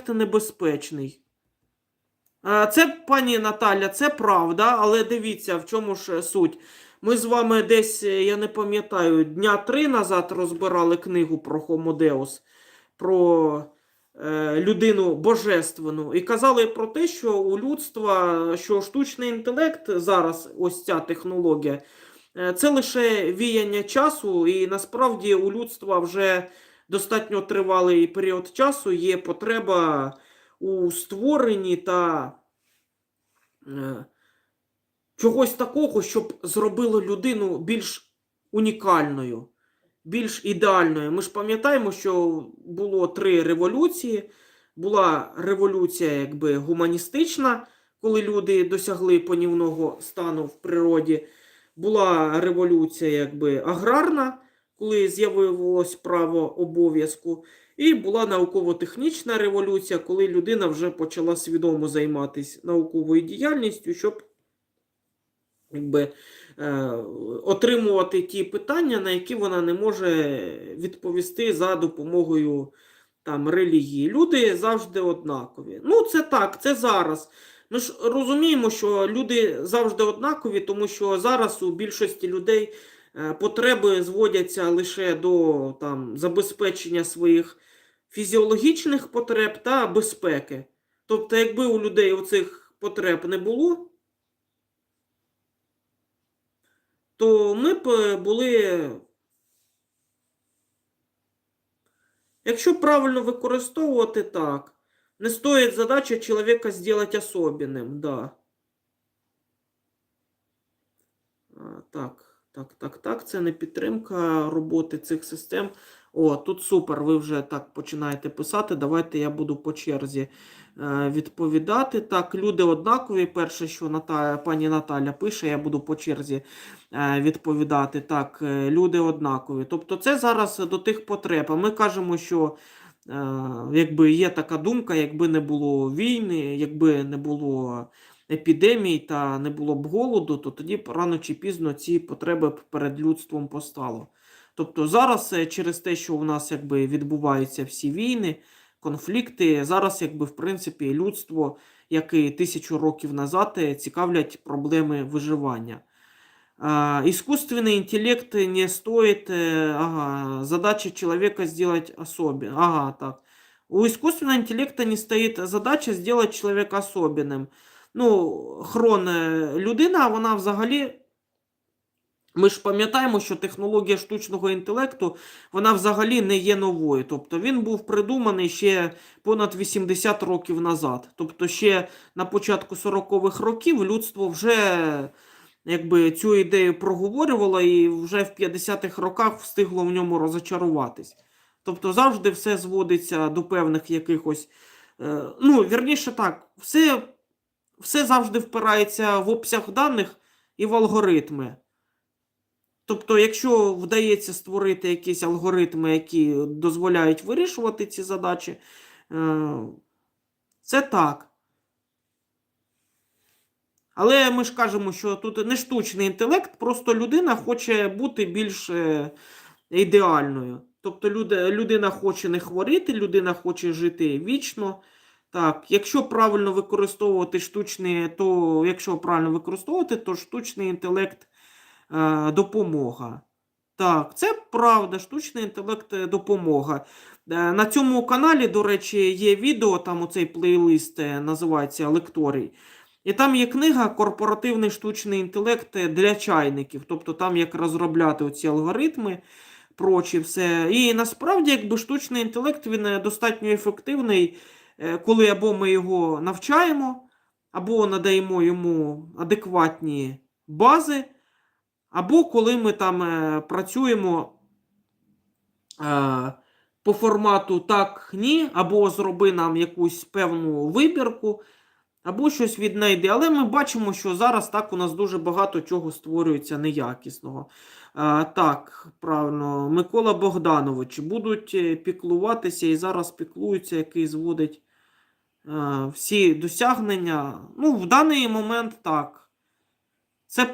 інтелект небезпечний. Е, Це, пані Наталя, це правда, але дивіться, в чому ж суть. Ми з вами десь, е, я не пам'ятаю, дня три назад розбирали книгу про Deus, про е, людину божественну, і казали про те, що у людства, що штучний інтелект зараз, ось ця технологія, е, це лише віяння часу, і насправді у людства вже достатньо тривалий період часу є потреба у створенні та е, чогось такого, щоб зробило людину більш унікальною, більш ідеальною. Ми ж пам'ятаємо, що було три революції. Була революція якби гуманістична, коли люди досягли панівного стану в природі. Була революція якби аграрна, коли з'явилось право обов'язку. І була науково-технічна революція, коли людина вже почала свідомо займатися науковою діяльністю, щоб якби, е, отримувати ті питання, на які вона не може відповісти за допомогою там, релігії. Люди завжди однакові. Ну, це так, це зараз. Ми ж розуміємо, що люди завжди однакові, тому що зараз у більшості людей потреби зводяться лише до там, забезпечення своїх фізіологічних потреб та безпеки. Тобто, якби у людей оцих потреб не було, то ми б е, були. Якщо правильно використовувати так, не стоїть задача чоловіка зробити особенним, да. Так, так, так, так. Це не підтримка роботи цих систем. О, тут супер, ви вже так починаєте писати. Давайте я буду по черзі е, відповідати. Так, люди однакові. Перше, що Ната... пані Наталя пише, я буду по черзі е, відповідати. Так, е, люди однакові. Тобто, це зараз до тих потреб. А ми кажемо, що якби є така думка, якби не було війни, якби не було епідемій та не було б голоду, то тоді б рано чи пізно ці потреби б перед людством постало. Тобто зараз е, через те, що у нас якби відбуваються всі війни, конфлікти, зараз, якби в принципі, людство, як і тисячу років назад, е, цікавлять проблеми виживання. А, искусственный интеллект не стоит, э, ага, задача человека сделать особенным. Ага, так. У искусственного интеллекта не стоит задача сделать человека особенным. Ну, хрон, людина, вона взагалі. Ми ж пам'ятаємо, що технологія штучного інтелекту вона взагалі не є новою. Тобто він був придуманий ще понад 80 років назад. Тобто, ще на початку 40-х років людство вже якби, цю ідею проговорювало і вже в 50-х роках встигло в ньому розочаруватись. Тобто завжди все зводиться до певних якихось. Е, ну, вірніше так, все, все завжди впирається в обсяг даних і в алгоритми. Тобто, якщо вдається створити якісь алгоритми, які дозволяють вирішувати ці задачі, е, це так. Але ми ж кажемо, що тут не штучний інтелект, просто людина хоче бути більш е, ідеальною. Тобто людина хоче не хворіти, людина хоче жити вічно. Так, якщо правильно використовувати штучний, то якщо правильно використовувати, то штучний інтелект е, допомога. Так, це правда, штучний інтелект е, допомога. Е, На цьому каналі, до речі, є відео, там оцей плейлист е, називається Лекторій. І там є книга Корпоративний штучний інтелект для чайників. Тобто там як розробляти оці алгоритми, прочі все. І насправді, якби штучний інтелект він е, достатньо ефективний, коли або ми його навчаємо, або надаємо йому адекватні бази. Або коли ми там е, працюємо е, по формату так, ні, або зроби нам якусь певну вибірку, або щось віднайди. Але ми бачимо, що зараз так у нас дуже багато чого створюється неякісного. Е, так, правильно, Микола Богданович будуть е, піклуватися і зараз піклуються, який зводить е, всі досягнення. Ну, в даний момент так. Це